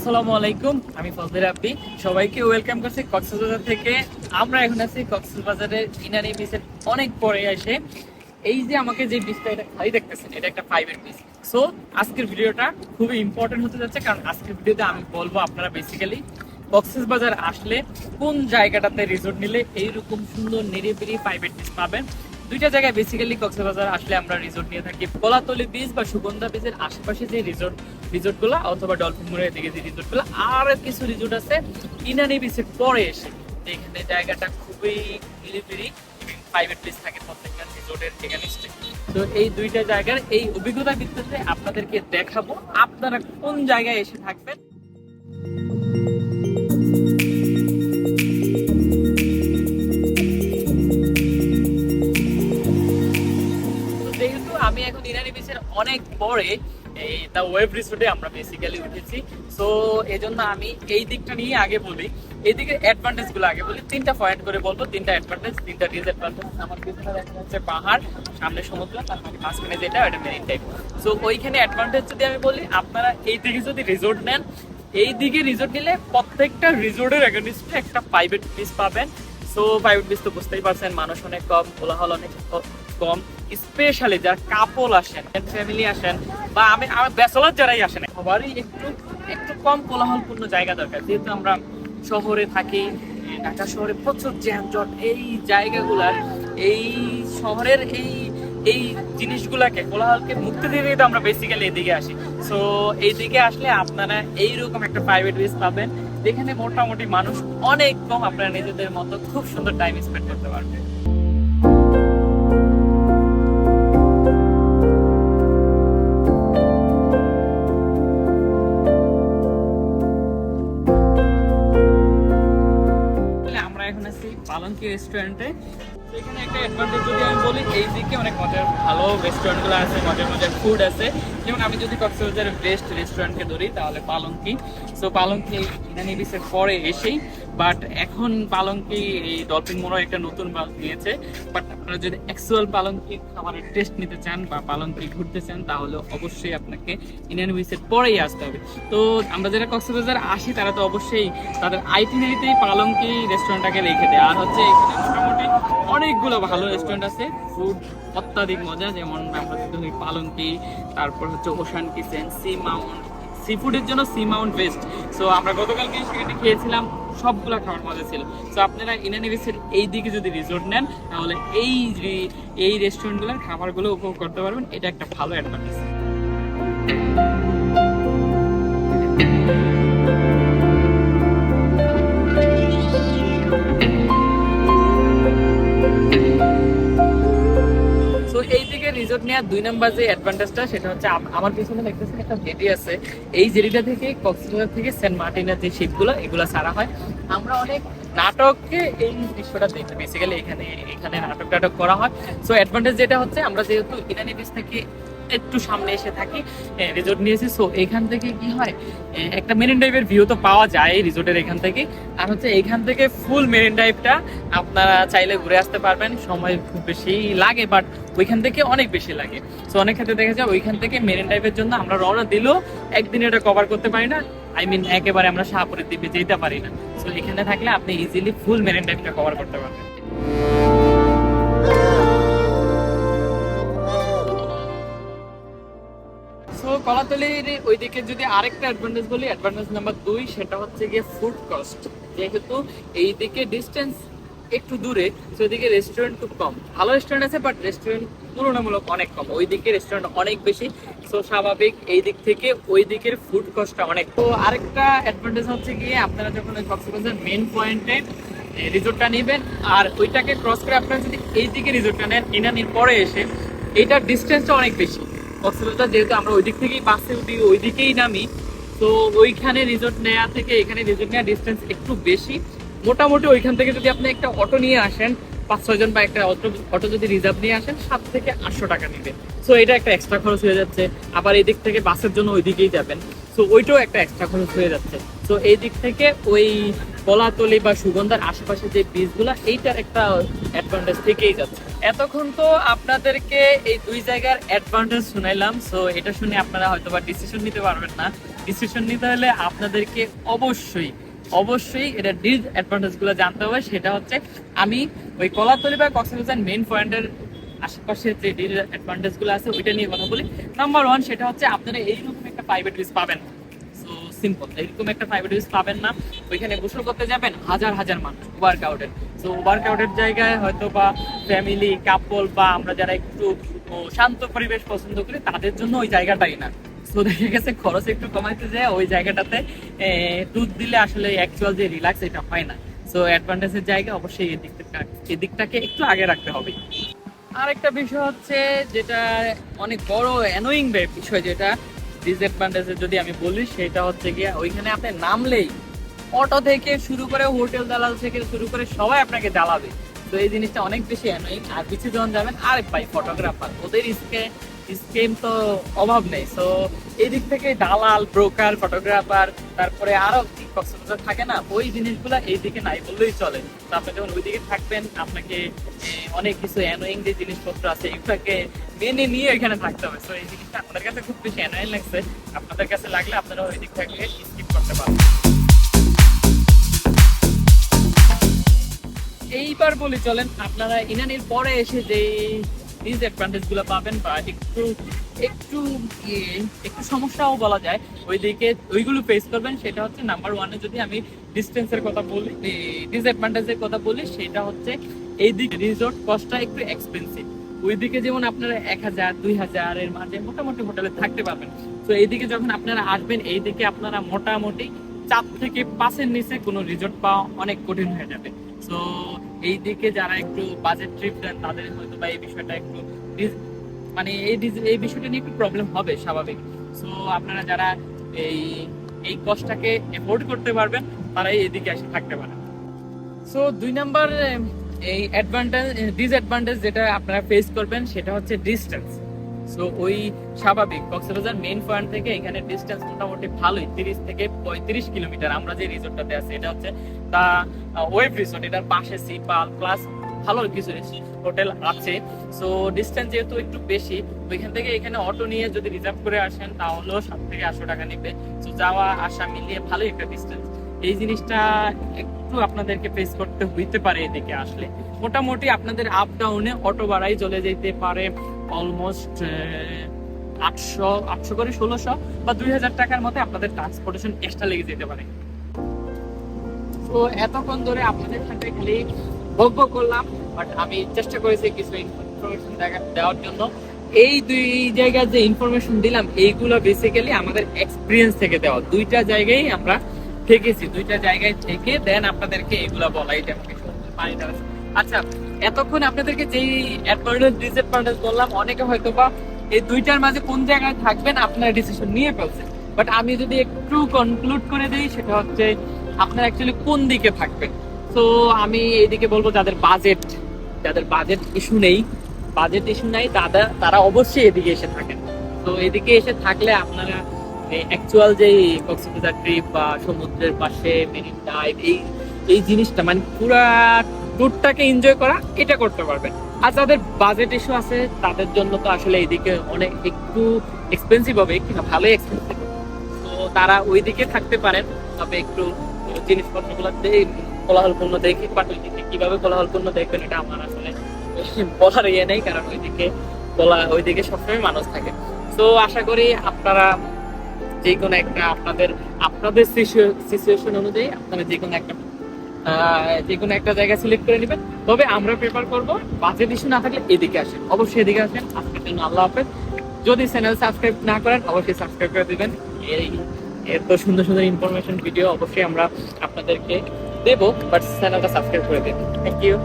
আসসালামু আলাইকুম। আমি রাব্বি। সবাইকে ওয়েলকাম করছি কক্সবাজার থেকে। আমরা এখন আছি কক্সবাজারের ইনানি অনেক পরে এই যে আমাকে যে বিচটা এটা খালি দেখতেছেন, এটা একটা ফাইভের বিচ সো আজকের ভিডিওটা খুবই ইম্পর্টেন্ট হতে যাচ্ছে, কারণ আজকের ভিডিওতে আমি বলব আপনারা বেসিক্যালি কক্সবাজার আসলে কোন জায়গাটাতে রিসোর্ট নিলে এইরকম সুন্দর নিরিবিলি প্রাইভেট বিচ পাবেন। দুইটা জায়গায় বেসিক্যালি কক্সবাজার আসলে আমরা রিসোর্ট নিয়ে থাকি। কলাতলি বিচ বা সুগন্ধা বিচের আশেপাশে যে রিসোর্ট রিসোর্টগুলো অথবা ডলফিন মোড়ের দিকে যে রিসোর্টগুলো আর কিছু রিসোর্ট আছে ইনানি বিচের পরে এসে। এখানে জায়গাটা খুবই নিরিবিলি প্রাইভেট প্লেস থাকে প্রত্যেকটা রিসোর্টের এখানে তো এই দুইটা জায়গার এই অভিজ্ঞতা ভিত্তিতে আপনাদেরকে দেখাবো আপনারা কোন জায়গায় এসে থাকবেন। আমি এখন ইরানি বিচের অনেক পরে এই দ্য ওয়েব রিসোর্টে আমরা বেসিক্যালি উঠেছি। সো আমি এই দিকটা নিয়ে আগে বলি। আগে বলি। তিনটা পয়েন্ট করে বলব। তিনটা অ্যাডভান্টেজ তিনটা আমার পিছনে পাহাড়, সামনে সমুদ্র, তার মাঝখানে যেটা, ওটা মেরিন টাইপ সো ওইখানে অ্যাডভান্টেজ যদি আমি বলি, আপনারা এই দিকে যদি রিসোর্ট নেন, এই দিকে রিসোর্ট নিলে প্রত্যেকটা রিসোর্টের এগেনিস্টে একটা প্রাইভেট পিস পাবেন। সো প্রাইভেট পিস তো বুঝতেই পারছেন, মানুষ অনেক কম, কোলাহল অনেক কম স্পেশালি যারা কাপল আসেন ফ্যামিলি আসেন, বা আমি আমার ব্যাচলার যারাই আসেন, সবারই একটু একটু কম কোলাহলপূর্ণ জায়গা দরকার। যেহেতু আমরা শহরে থাকি ঢাকা শহরে প্রচুর যানজট এই জায়গাগুলার, এই শহরের এই এই জিনিসগুলাকে, কোলাহলকে মুক্তি দিয়ে তো আমরা বেসিক্যালি এদিকে আসি। সো এইদিকে আসলে আপনারা এইরকম একটা প্রাইভেট বিচ পাবেন, যেখানে মোটামুটি মানুষ অনেক কম আপনারা নিজেদের মতো খুব সুন্দর টাইম স্পেন্ড করতে পারবেন। পালঙ্কি রেস্টুরেন্টে এখানে একটা অ্যাডভান্টেজ যদি আমি বলি, এই দিকে অনেক মজার, ভালো রেস্টুরেন্টগুলো আছে, মজার মজার ফুড আছে। যেমন আমি যদি কক্সবাজারের বেস্ট রেস্টুরেন্টকে ধরি, তাহলে পালঙ্কি। সো পালঙ্কি ইনানি বিচের পরে এসেই বাট এখন পালঙ্কি এই ডলফিন মোড়ো একটা নতুন বাস দিয়েছে বাট আপনারা যদি অ্যাকচুয়াল পালঙ্কি খাবারের টেস্ট নিতে চান বা পালঙ্কি ঘুরতে চান, তাহলে অবশ্যই আপনাকে ইন্ডিয়ান বিচের পরেই আসতে হবে। তো আমরা যারা কক্সবাজার আসি, তারা তো অবশ্যই তাদের আইটিনারিতেই পালঙ্কি রেস্টুরেন্টটাকে রেখে দেয়। আর হচ্ছে এখানে মোটামুটি অনেকগুলো ভালো রেস্টুরেন্ট আছে। ফুড অত্যাধিক মজা, যেমন আমরা পালঙ্কি, তারপর হচ্ছে ocean kitchen sea mount sea ফুডের জন্য সি মাউন্ট বেস্ট সো আমরা গতকালকে সেখানে খেয়েছিলাম, সবগুলো খাবার মজা ছিল। সো আপনারা ইনানিভিসের এই দিকে যদি রিসোর্ট নেন, তাহলে এই এই রেস্টুরেন্টগুলোর খাবারগুলো উপভোগ করতে পারবেন। এটা একটা ভালো অ্যাডভান্টেজ রিসোর্ট নেওয়ার দুই নাম্বার যে অ্যাডভান্টেজটা সেটা হচ্ছে আমার পিছনে দেখতেছেন একটা জেটি আছে। এই জেটিটা থেকে কক্সবাজার থেকে সেন্ট মার্টিনের যে শিপগুলো এগুলো ছাড়া হয়। আমরা অনেক নাটকে এই দৃশ্যটা দেখি। বেসিক্যালি এখানে এখানে নাটক টাটক করা হয়। সো অ্যাডভান্টেজ যেটা হচ্ছে, আমরা যেহেতু ইরানি বিচ থেকে একটু সামনে এসে থাকি রিসোর্ট নিয়েছি। সো এখান থেকে কি হয় একটা মেরিন ড্রাইভের ভিউ তো পাওয়া যায় রিসোর্টের এখান থেকে। আর হচ্ছে এখান থেকে ফুল মেরিন ড্রাইভটা আপনারা চাইলে ঘুরে আসতে পারবেন। সময় খুব বেশি লাগে বাট ওইখান থেকে অনেক বেশি লাগে। সো অনেক ক্ষেত্রে দেখা যায় ওইখান থেকে মেরিন ড্রাইভের জন্য আমরা রওনা দিলেও একদিন এটা কভার করতে পারি না। আই মিন একেবারে আমরা শাহপুরের দ্বীপে যেতে পারি না। সো এখানে থাকলে আপনি ইজিলি ফুল মেরিন ড্রাইভটা কভার করতে পারবেন। সো কলাতলির ওইদিকে যদি আরেকটা অ্যাডভান্টেজ বলি অ্যাডভান্টেজ নাম্বার দুই, সেটা হচ্ছে গিয়ে ফুড কস্ট যেহেতু এইদিকে ডিস্টেন্স একটু দূরে ওইদিকে রেস্টুরেন্ট খুব কম। ভালো রেস্টুরেন্ট আছে বাট রেস্টুরেন্ট তুলনামূলক অনেক কম। ওইদিকে রেস্টুরেন্ট অনেক বেশি। সো স্বাভাবিক এই দিক থেকে ওই দিকের ফুড কস্টটা অনেক। তো আরেকটা অ্যাডভান্টেজ হচ্ছে গিয়ে, আপনারা যখন ওই কক্সবাজার মেন পয়েন্টে রিজোর্টটা নেবেন, আর ওইটাকে ক্রস করে আপনারা যদি এই দিকে রিজোর্টটা নেন, ইনানির পরে এসে, এইটার ডিস্টেন্সটা অনেক বেশি। কক্সবাজার যেহেতু আমরা ওই দিক থেকেই বাসে উঠি ওই দিকেই নামি, তো ওইখানে রিজোর্ট নেওয়া থেকে এখানে রিজোর্ট নেওয়া ডিস্টেন্স একটু বেশি। মোটামুটি ওইখান থেকে যদি আপনি একটা অটো নিয়ে আসেন, পাঁচ, ছয় জন বা একটা অটো অটো যদি রিজার্ভ নিয়ে আসেন, সাত থেকে আটশো টাকা নেবে সো এটা একটা এক্সট্রা খরচ হয়ে যাচ্ছে। আবার এই দিক থেকে বাসের জন্য ওই দিকেই যাবেন। সো ওইটাও একটা এক্সট্রা খরচ হয়ে যাচ্ছে। তো এই দিক থেকে ওই কলাতলি বা সুগন্ধার আশেপাশে যে বীজগুলো এইটার একটা অ্যাডভান্টেজ থেকেই যাচ্ছে। এতক্ষণ তো আপনাদেরকে এই দুই জায়গার অ্যাডভান্টেজ শুনাইলাম। সো এটা শুনে আপনারা হয়তো বা ডিসিশন নিতে পারবেন না। ডিসিশন নিতে হলে আপনাদেরকে অবশ্যই অবশ্যই এটা ডিসঅ্যাডভান্টেজগুলো জানতে হবে, সেটা হচ্ছে আমি ওই কলাতলি বা কক্সবাজার মেইন পয়েন্টের আশেপাশে যে ডিসঅ্যাডভান্টেজগুলো আছে, ওইটা নিয়ে কথা বলি। নাম্বার ওয়ান সেটা হচ্ছে আপনারা এইরকম একটা প্রাইভেট বিচ পাবেন। সো সিম্পল এরকম একটা প্রাইভেট রিস পাবেন না। ওইখানে গোসল করতে যাবেন, হাজার হাজার মানুষ ওয়ার্কআউটের তো ওয়ার্কআউটের জায়গায় হয়তো বা ফ্যামিলি কাপল বা আমরা যারা একটু শান্ত পরিবেশ পছন্দ করি, তাদের জন্য ওই জায়গাটাই না। তো দেখা গেছে, খরচ একটু কমাইতে যায় ওই জায়গাটাতে টুথ দিলে আসলে অ্যাকচুয়াল যে রিল্যাক্স এটা হয় না। সো অ্যাডভান্টেজের জায়গা অবশ্যই এই দিকটা, এই দিকটাকে একটু আগে রাখতে হবে। বিষয় হচ্ছে যেটা অনেক বড় অ্যানোয়িং বিষয় যেটা ডিসঅ্যাডভান্টেজের যদি আমি বলি, সেটা হচ্ছে গিয়ে ওইখানে আপনি নামলেই অটো থেকে শুরু করে হোটেল দালাল থেকে শুরু করে সবাই আপনাকে দালাবে তো এই জিনিসটা অনেক বেশি অ্যানোয়িং আর কিছু জন যাবেন, আরেক ভাই ফটোগ্রাফার ওদের স্কে স্কেম তো অভাব নেই। সো এই দিক থেকে দালাল ব্রোকার ফটোগ্রাফার তারপরে আরও কক্সবাজার থাকে না, ওই জিনিসগুলো এই দিকে নাই বললেই চলে। তো আপনি যখন ওই দিকে থাকবেন, আপনাকে অনেক কিছু অ্যানোয়িং যে জিনিসপত্র আছে, এগুলোকে মেনে নিয়ে এখানে থাকতে হবে। তো এই জিনিসটা আপনাদের কাছে খুব বেশি অ্যানোয়িং লাগছে। আপনাদের কাছে লাগলে আপনারা ওই দিক থেকে স্কিপ করতে পারবেন। এইবার বলি, চলেন, আপনারা ইনানির পরে এসে যে ডিসঅ্যাডভান্টেজগুলো পাবেন বা একটু একটু ইয়ে, একটু সমস্যাও বলা যায় ওইদিকে ওইগুলো ফেস করবেন সেটা হচ্ছে নাম্বার ওয়ানে যদি আমি ডিস্টেন্সের কথা বলি ডিসঅ্যাডভান্টেজের কথা বলি সেটা হচ্ছে এই দিকে রিসোর্ট কস্টটা একটু এক্সপেন্সিভ ওইদিকে যেমন আপনারা এক হাজার দুই হাজারের মাঝে মোটামুটি হোটেলে থাকতে পারবেন। তো এইদিকে যখন আপনারা আসবেন এইদিকে আপনারা মোটামুটি চার থেকে পাঁচের নিচে কোনো রিসোর্ট পাওয়া অনেক কঠিন হয়ে যাবে। তো এই দিকে যারা একটু বাজেট ট্রিপ দেন, তাদের হয়তো বা এই বিষয়টা একটু মানে এই এই বিষয়টা নিয়ে একটু প্রবলেম হবে, স্বাভাবিক। সো আপনারা যারা এই এই কষ্টটাকে এফোর্ড করতে পারবেন, তারাই এদিকে এসে থাকতে পারেন। সো দুই নাম্বার, এই অ্যাডভান্টেজ ডিসঅ্যাডভান্টেজ যেটা আপনারা ফেস করবেন, সেটা হচ্ছে ডিস্টেন্স সো ওই স্বাভাবিক। কক্সবাজার মেইন পয়েন্ট থেকে এখানে ডিস্টেন্স মোটামুটি ভালোই, তিরিশ থেকে পঁয়ত্রিশ কিলোমিটার আমরা যে রিসোর্টটাতে আছি, এটা হচ্ছে দা ওয়েব রিসোর্ট এটার পাশে প্লাস ভালো কিছু হোটেল আছে। সো ডিস্টেন্স যেহেতু একটু বেশি, ওইখান থেকে এখানে অটো নিয়ে যদি রিজার্ভ করে আসেন, তাহলেও সাত থেকে আটশো টাকা নেবে। তো যাওয়া, আসা মিলিয়ে ভালোই একটা ডিস্টেন্স এই জিনিসটা একটু আপনাদেরকে ফেস করতে হইতে পারে এদিকে আসলে। মোটামুটি আপনাদের আপ ডাউনে অটো ভাড়াই চলে যেতে পারে। অলমোস্ট আটশো আটশো করে ষোলোশো বা দুই হাজার টাকার মধ্যে আপনাদের ট্রান্সপোর্টেশন এক্সট্রা লেগে যেতে পারে। তো এতক্ষণ ধরে আপনাদের সাথে খালি ভোগ করলাম বাট আমি চেষ্টা করেছি কিছু ইনফরমেশন দেওয়ার জন্য। এই দুই জায়গার যে ইনফরমেশন দিলাম, এইগুলো বেসিক্যালি আমাদের এক্সপিরিয়েন্স থেকে দেওয়া। দুইটা জায়গায় আমরা থেকেছি, দুইটা জায়গায় থেকে দেন আপনাদেরকে এইগুলা বলা এটা আমাকে পানি। আচ্ছা এতক্ষণ আপনাদেরকে যেই অ্যাডভান্টেজ ডিসঅ্যাডভান্টেজ বললাম, অনেকে হয়তো বা এই দুইটার মাঝে কোন জায়গায় থাকবেন আপনারা ডিসিশন নিয়ে ফেলছেন। বাট আমি যদি একটু কনক্লুড করে দিই, সেটা হচ্ছে আপনারা অ্যাকচুয়ালি কোন দিকে থাকবেন? তো আমি এইদিকে বলব যাদের বাজেট যাদের বাজেট ইস্যু নেই বাজেট ইস্যু নাই তারা তারা অবশ্যই এদিকে এসে থাকেন। তো এদিকে এসে থাকলে আপনারা অ্যাকচুয়াল যে কক্সবাজার ট্রিপ বা সমুদ্রের পাশে মেরিন ড্রাইভ এই এই জিনিসটা মানে পুরা ট্যুরটাকে এনজয় করা, এটা করতে পারবেন। আর যাদের বাজেট ইস্যু আছে, তাদের জন্য তো আসলে এইদিকে অনেক একটু এক্সপেন্সিভ হবে একটু না ভালোই এক্সপেন্সিভ তো তারা ওই দিকে থাকতে পারেন, তবে একটু জিনিসপত্রগুলো কোলাহলপূর্ণ দেখে বাট ওই দিকে কীভাবে কোলাহলপূর্ণ দেখবেন, এটা আমার আসলে বলার ইয়ে নেই, কারণ ওইদিকে বলা, ওইদিকে সবসময় মানুষ থাকে। তো আশা করি আপনারা যে কোনো একটা আপনাদের আপনাদের সিচুয়েশন অনুযায়ী আপনারা যে কোনো একটা যে কোনো একটা জায়গা সিলেক্ট করে নেবেন। তবে আমরা প্রেফার করব বাজেট ইস্যু না থাকলে এদিকে আসেন। অবশ্যই এদিকে আসেন। আজকের জন্য আল্লাহ হাফেজ। যদি চ্যানেল সাবস্ক্রাইব না করেন, অবশ্যই সাবস্ক্রাইব করে দেবেন। এই এত সুন্দর সুন্দর ইনফরমেশন ভিডিও অবশ্যই আমরা আপনাদেরকে দেবো বাট চ্যানেলটা সাবস্ক্রাইব করে দেবেন। Thank you